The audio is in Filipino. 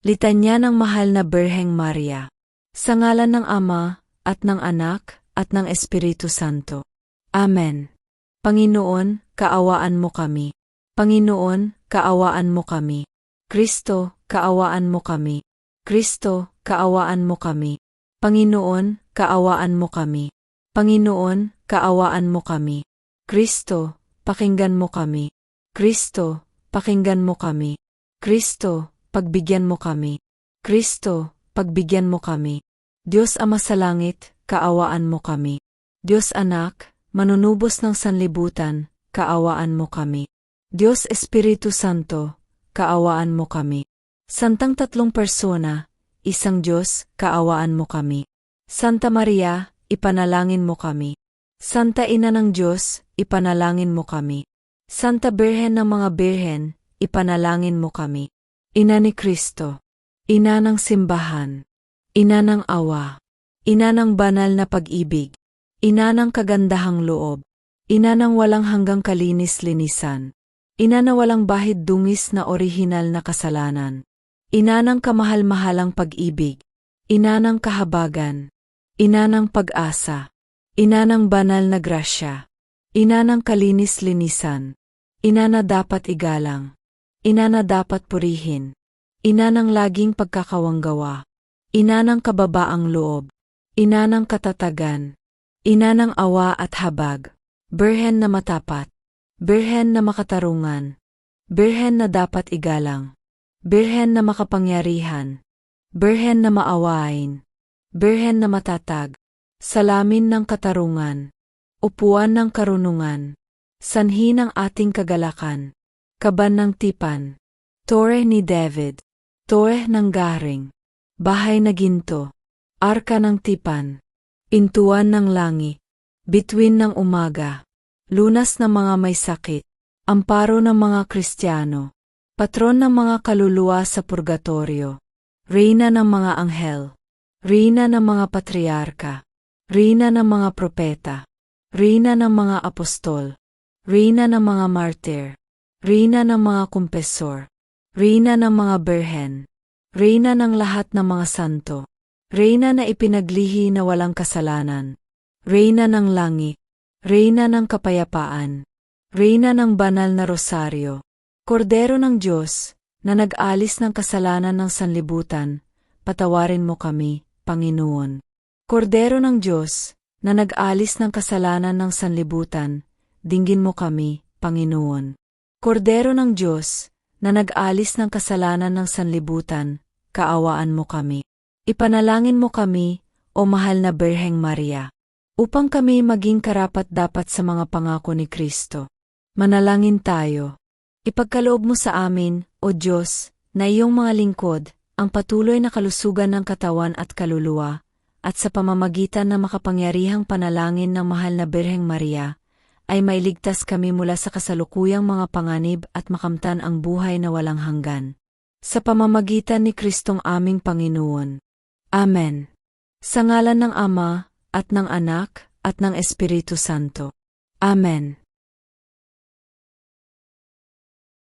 Litanya ng Mahal na Birheng Maria. Sa ngalan ng Ama, at ng Anak, at ng Espiritu Santo. Amen. Panginoon, kaawaan mo kami. Panginoon, kaawaan mo kami. Kristo, kaawaan mo kami. Kristo, kaawaan mo kami. Panginoon, kaawaan mo kami. Panginoon, kaawaan mo kami. Kristo, pakinggan mo kami. Kristo, pakinggan mo kami. Kristo, pagbigyan mo kami. Kristo, pagbigyan mo kami. Diyos Ama sa langit, kaawaan mo kami. Diyos Anak, manunubos ng sanlibutan, kaawaan mo kami. Diyos Espiritu Santo, kaawaan mo kami. Santang tatlong persona, isang Diyos, kaawaan mo kami. Santa Maria, ipanalangin mo kami. Santa Ina ng Diyos, ipanalangin mo kami. Santa Birhen ng mga Birhen, ipanalangin mo kami. Ina ni Kristo, Ina ng simbahan, Ina ng awa, Ina ng banal na pag-ibig, Ina ng kagandahang loob, Ina ng walang hanggang kalinis-linisan, Ina na walang bahid dungis na orihinal na kasalanan, Ina ng kamahal-mahalang pag-ibig, Ina ng kahabagan, Ina ng pag-asa, Ina ng banal na grasya, Ina ng kalinis-linisan, Ina na dapat igalang, Ina na dapat purihin, Ina ng laging pagkakawanggawa, Ina ng kababaang loob, Ina ng katatagan, Ina ng awa at habag, Birhen na matapat, Birhen na makatarungan, Birhen na dapat igalang, Birhen na makapangyarihan, Birhen na maawain, Birhen na matatag, Salamin ng katarungan, Upuan ng karunungan, Sanhi ng ating kagalakan, Kaban ng tipan, Tore ni David, Tore ng garing, Bahay na ginto, Arka ng tipan, Pintuan ng langit, Bituin ng umaga, Lunas ng mga may sakit, Amparo ng mga Kristiyano, Patron ng mga kaluluwa sa purgatorio, Reyna ng mga anghel, Reyna ng mga patriarka, Reyna ng mga propeta, Reyna ng mga apostol, Reyna ng mga martir, Reyna ng mga kumpesor, Reyna ng mga berhen, Reyna ng lahat ng mga santo, Reyna na ipinaglihi na walang kasalanan, Reyna ng langit, Reyna ng kapayapaan, Reyna ng banal na rosaryo, Kordero ng Diyos, na nag-alis ng kasalanan ng sanlibutan, patawarin mo kami, Panginoon. Kordero ng Diyos, na nag-alis ng kasalanan ng sanlibutan, dinggin mo kami, Panginoon. Kordero ng Diyos, na nag-alis ng kasalanan ng sanlibutan, kaawaan mo kami. Ipanalangin mo kami, o mahal na Berheng Maria, upang kami maging karapat-dapat sa mga pangako ni Kristo. Manalangin tayo. Ipagkaloob mo sa amin, o Diyos, na iyong mga lingkod, ang patuloy na kalusugan ng katawan at kaluluwa, at sa pamamagitan ng makapangyarihang panalangin ng mahal na Birheng Maria, ay mailigtas kami mula sa kasalukuyang mga panganib at makamtan ang buhay na walang hanggan. Sa pamamagitan ni Kristong aming Panginoon. Amen. Sa ngalan ng Ama, at ng Anak, at ng Espiritu Santo. Amen.